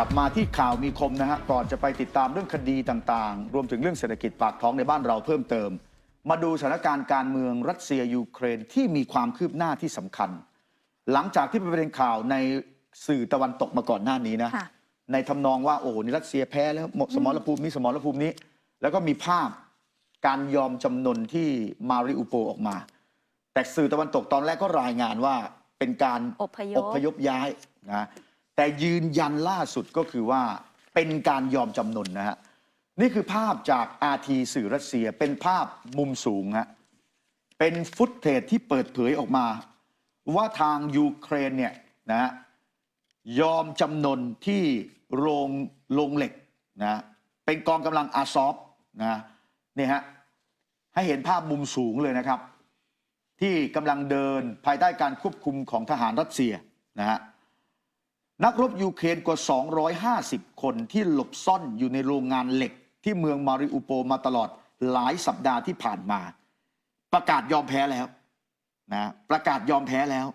ลับมาที่ข่าวมีคมนะฮะก่อนจะไปติดตามเรื่องคดีต่างๆ รวมถึงเรื่องเศรษฐกิจปากท้องในบ้านเราเพิ่มเติม มาดูสถานการณ์การเมืองรัสเซียยูเครนที่มีความคืบหน้าที่สำคัญ หลังจากที่เป็นประเด็นข่าวในสื่อตะวันตกมาก่อนหน้านี้นะค่ะในทำนองว่าโอ้โหนี่รัสเซียแพ้แล้วหมดสมรภูมินี้สมรภูมินี้ แล้วก็มีภาพการยอมจำนนที่มาริอุโปออกมา แต่สื่อตะวันตกตอนแรกก็รายงานว่าเป็นการอพยพอพยพย้ายนะ แต่ยืนยันล่าสุดก็คือว่าเป็นการยอมจำนนนะฮะนี่คือภาพจากอาทีสื่อรัสเซียเป็นภาพมุมสูงฮะเป็นฟุตเทจที่เปิดเผยออกมา ว่าทางยูเครนเนี่ยนะฮะยอมจำนนที่โรงโรงเหล็กนะเป็นกองกำลังอาซอฟนะนี่ฮะให้เห็นภาพมุมสูงเลยนะครับ ที่กำลังเดินภายใต้การควบคุมของทหารรัสเซียนะฮะ นักรบยูเครนกว่า 250 คนที่หลบซ่อนอยู่ในโรงงานเหล็ก ที่เมืองมาริอุโปมาตลอดหลายสัปดาห์ที่ผ่านมา ประกาศยอมแพ้แล้วนะประกาศยอมแพ้แล้ว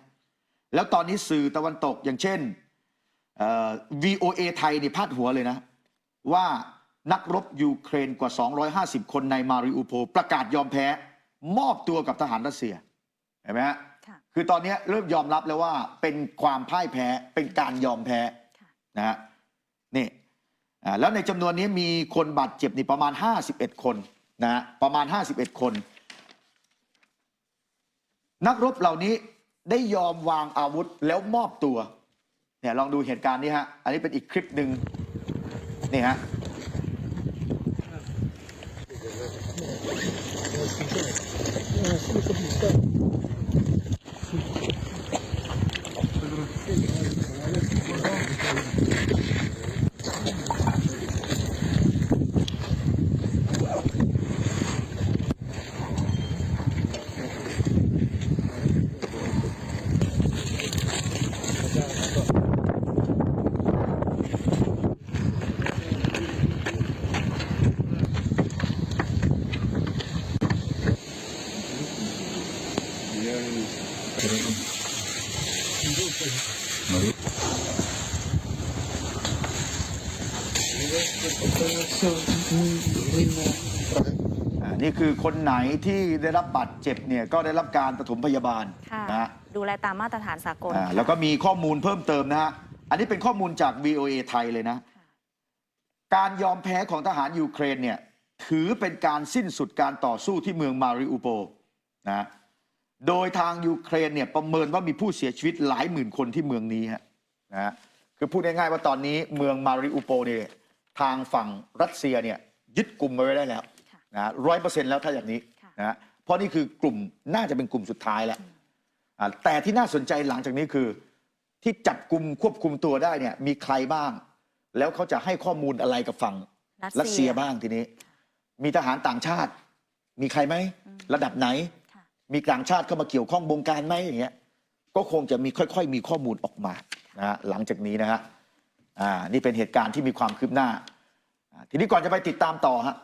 แล้วตอนนี้สื่อตะวันตกอย่างเช่นเอ่อ VOA ไทยนี่พาดหัวเลยนะ ว่านักรบยูเครนกว่า 250 คนในมาริอุโปประกาศยอมแพ้ มอบตัวกับทหารรัสเซียเห็นไหมฮะ ค่ะคือตอนนี้เริ่มยอมรับแล้วว่าเป็นความพ่ายแพ้เป็นการยอมแพ้ค่ะนะฮะนี่อ่าแล้วในจำนวนนี้มีคนบาดเจ็บนี่ประมาณ 51 คนนะฮะประมาณ 51 คน นักรบเหล่านี้ได้ยอมวางอาวุธแล้วมอบตัวเนี่ยลองดูเหตุการณ์นี้ฮะอันนี้เป็นอีกคลิปหนึ่งนี่ฮะ の仕事比し。 อ่านี่คือคนไหนที่ได้รับบาดเจ็บเนี่ยก็ได้รับการปฐมพยาบาลค่ะนะฮะดูแลตามมาตรฐานสากลอ่าค่ะแล้วก็มีข้อมูลเพิ่มเติมนะฮะ อันนี้เป็นข้อมูลจาก VOA ไทยเลยนะ การยอมแพ้ของทหารยูเครนเนี่ย ถือเป็นการสิ้นสุดการต่อสู้ที่เมืองมาริอุโปลนะ โดยทางยูเครนเนี่ยประเมินว่ามีผู้เสียชีวิตหลายหมื่นคนที่เมืองนี้ฮะนะฮะคือพูดง่ายๆว่าตอนนี้เมืองมาริอุโปลเนี่ยทางฝั่งรัสเซียเนี่ยยึดกลุ่มไว้ได้แล้วค่ะนะร้อยเปอร์เซ็นต์แล้วถ้าอย่างนี้ค่ะนะฮะเพราะนี่คือกลุ่มน่าจะเป็นกลุ่มสุดท้ายแล้วอ่าแต่ที่น่าสนใจหลังจากนี้คือ ที่จับกลุ่มควบคุมตัวได้เนี่ยมีใครบ้าง แล้วเขาจะให้ข้อมูลอะไรกับฝั่งรัสเซียบ้างทีนี้ มีทหารต่างชาติ มีใครไหม ระดับไหนค่ะ มีต่างชาติเข้ามาเกี่ยวข้องบงการไหมอย่างเงี้ยก็คงจะมีค่อยๆ มีข้อมูลออกมานะฮะหลังจากนี้นะฮะอ่านี่เป็นเหตุการณ์ที่มีความคืบหน้าอ่าทีนี้ก่อนจะไปติดตามต่อฮะ